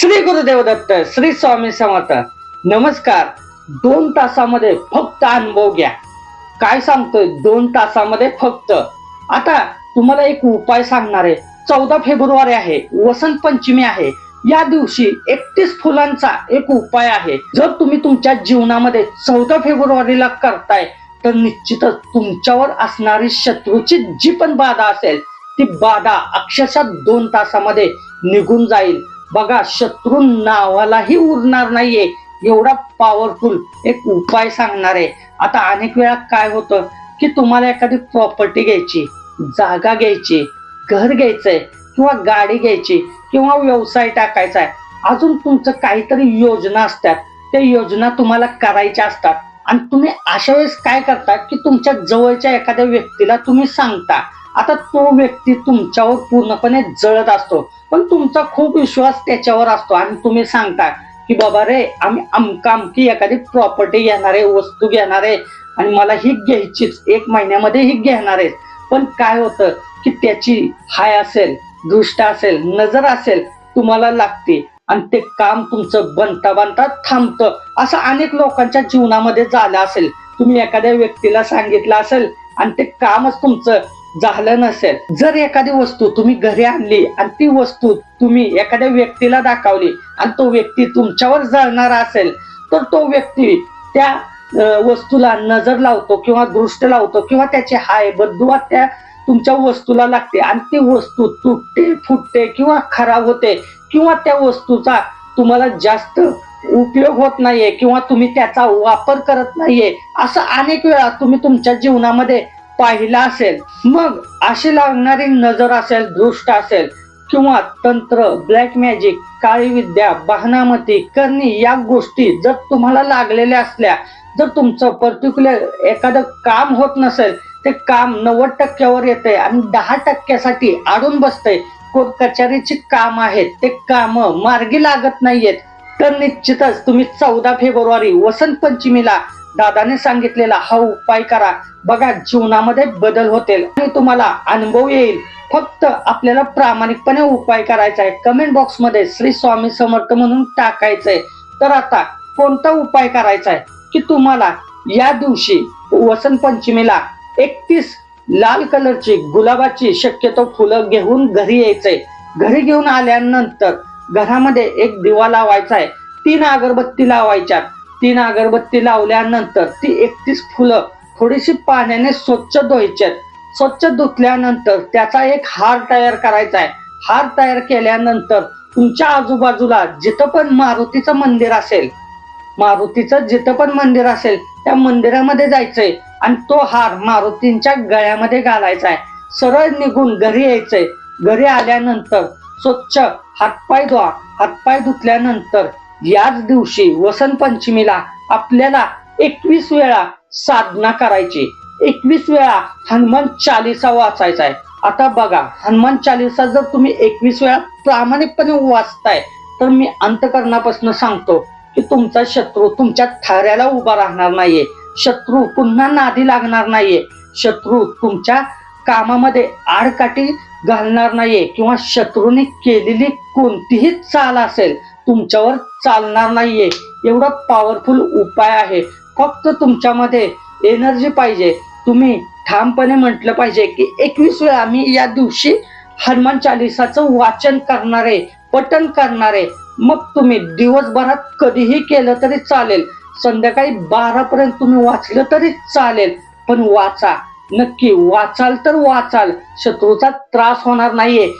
श्री गुरुदेव दत्त श्री स्वामी समर्थ. नमस्कार. दोन तासामध्ये फक्त अनुभव घ्या. काय सांगतोय? दोन तासामध्ये फक्त. आता तुम्हाला एक उपाय सांगणार आहे. चौदा फेब्रुवारी आहे. वसंत पंचमी आहे. या दिवशी एकतीस फुलांचा एक उपाय आहे. जर तुम्ही तुमच्या जीवनामध्ये चौदा फेब्रुवारीला करताय तर निश्चितच तुमच्यावर असणारी शत्रूची जी पण बाधा असेल ती बाधा अक्षरशः दोन तासामध्ये निघून जाईल. बघा शत्रू नावालाही उरणार नाहीये. एवढा पॉवरफुल एक उपाय सांगणार आहे. आता अनेक वेळा काय होतं की तुम्हाला एखादी प्रॉपर्टी घ्यायची जागा घ्यायची घर घ्यायचंय किंवा गाडी घ्यायची किंवा व्यवसाय टाकायचा आहे अजून तुमचं काहीतरी योजना असतात. त्या योजना तुम्हाला करायच्या असतात. आणि तुम्ही अशा वेळेस काय करता की तुमच्या जवळच्या एखाद्या व्यक्तीला तुम्ही सांगता आता तो व्यक्ती तुमच्यावर पूर्णपणे जळत असतो. पण तुमचा खूप विश्वास त्याच्यावर असतो. आणि तुम्ही सांगता की बाबा रे आम्ही अमका अमकी एखादी प्रॉपर्टी घेणार आहे वस्तू घेणार आहे आणि मला ही घ्यायचीच. एक महिन्यामध्ये ही घेणार आहे. पण काय होतं की त्याची हाय असेल दृष्ट असेल नजर असेल तुम्हाला लागते. आणि ते काम तुमचं बनता बनता थांबतं. असं अनेक लोकांच्या जीवनामध्ये झालं असेल. तुम्ही एखाद्या व्यक्तीला सांगितलं असेल आणि ते कामच तुमचं झालं नसेल. जर एखादी वस्तू तुम्ही घरी आणली आणि ती वस्तू तुम्ही एखाद्या व्यक्तीला दाखवली आणि तो व्यक्ती तुमच्यावर जळणारा असेल तर तो व्यक्ती त्या वस्तूला नजर लावतो किंवा दृष्ट लावतो किंवा त्याचे हाय बद्दुवा त्या तुमच्या वस्तूला लागते आणि ती वस्तू तुटते फुटते किंवा खराब होते किंवा त्या वस्तूचा तुम्हाला जास्त उपयोग होत नाहीये किंवा तुम्ही त्याचा वापर करत नाहीये असं अनेक वेळा तुम्ही तुमच्या जीवनामध्ये पाहिला असेल मग अशी लागणारी नजर असेल दृष्ट असेल किंवा तंत्र ब्लॅक मॅजिक काळी विद्या बहनामती करणी या गोष्टी जर तुम्हाला लागलेल्या असल्या जर तुमचं पर्टिक्युलर एखादं काम होत नसेल ते काम नव्वद टक्क्यावर येते आणि दहा टक्क्यासाठी आडून बसतंय कोर्ट कचेरीची काम आहेत ते काम मार्गी लागत नाहीयेत तर निश्चितच तुम्ही चौदा फेब्रुवारी वसंत पंचमीला दादाने सांगितलेला हा उपाय करा. बघा जीवनामध्ये बदल होतील आणि तुम्हाला अनुभव येईल. फक्त आपल्याला प्रामाणिकपणे उपाय करायचा आहे. कमेंट बॉक्समध्ये श्री स्वामी समर्थ म्हणून टाकायचंय. तर आता कोणता उपाय करायचा आहे? की तुम्हाला या दिवशी वसंत पंचमीला एकतीस लाल कलरची गुलाबाची शक्यतो फुलं घेऊन घरी यायचंय. घरी घेऊन आल्यानंतर घरामध्ये एक दिवा लावायचा आहे. तीन अगरबत्ती लावायच्या. तीन अगरबत्ती लावल्यानंतर ती एकतीस फुलं थोडीशी पाण्याने स्वच्छ धुवायच्यात स्वच्छ धुतल्यानंतर त्याचा एक हार तयार करायचा आहे. हार तयार केल्यानंतर तुमच्या आजूबाजूला जिथं पण मारुतीचं मंदिर असेल मारुतीचं जिथं पण मंदिर असेल त्या मंदिरामध्ये जायचंय आणि तो हार मारुतींच्या गळ्यामध्ये घालायचा आहे. सरळ निघून घरी यायचंय. घरी आल्यानंतर स्वच्छ हातपाय धुवा. हातपाय धुतल्यानंतर याच दिवशी वसंत पंचमीला आपल्याला एकवीस वेळा साधना करायची. एकवीस वेळा हनुमान चालिसा वाचायचा आहे. आता बघा हनुमान चालिसा जर तुम्ही एकवीस वेळा प्रामाणिकपणे वाचताय तर मी अंतकरणापासून सांगतो की तुमचा शत्रू तुमच्या थाऱ्याला उभा राहणार नाहीये. शत्रू पुन्हा नादी लागणार नाहीये. शत्रू तुमच्या कामामध्ये आडकाठी घालणार नाहीये किंवा शत्रूने केलेली कोणतीही चाल असेल तुमच्यावर चालणार नाहीये. एवढा पॉवरफुल उपाय आहे. फक्त तुमच्यामध्ये एनर्जी पाहिजे. तुम्ही ठामपणे म्हटलं पाहिजे की एकवीस वेळा मी या दिवशी हनुमान चालिसाचं वाचन करणारे पठण करणारे मग तुम्ही दिवसभरात कधीही केलं तरी चालेल. संध्याकाळी बारा पर्यंत तुम्ही वाचलं तरी चालेल. पण वाचा. नक्की वाचाल तर वाचाल. शत्रूचा त्रास होणार नाहीये.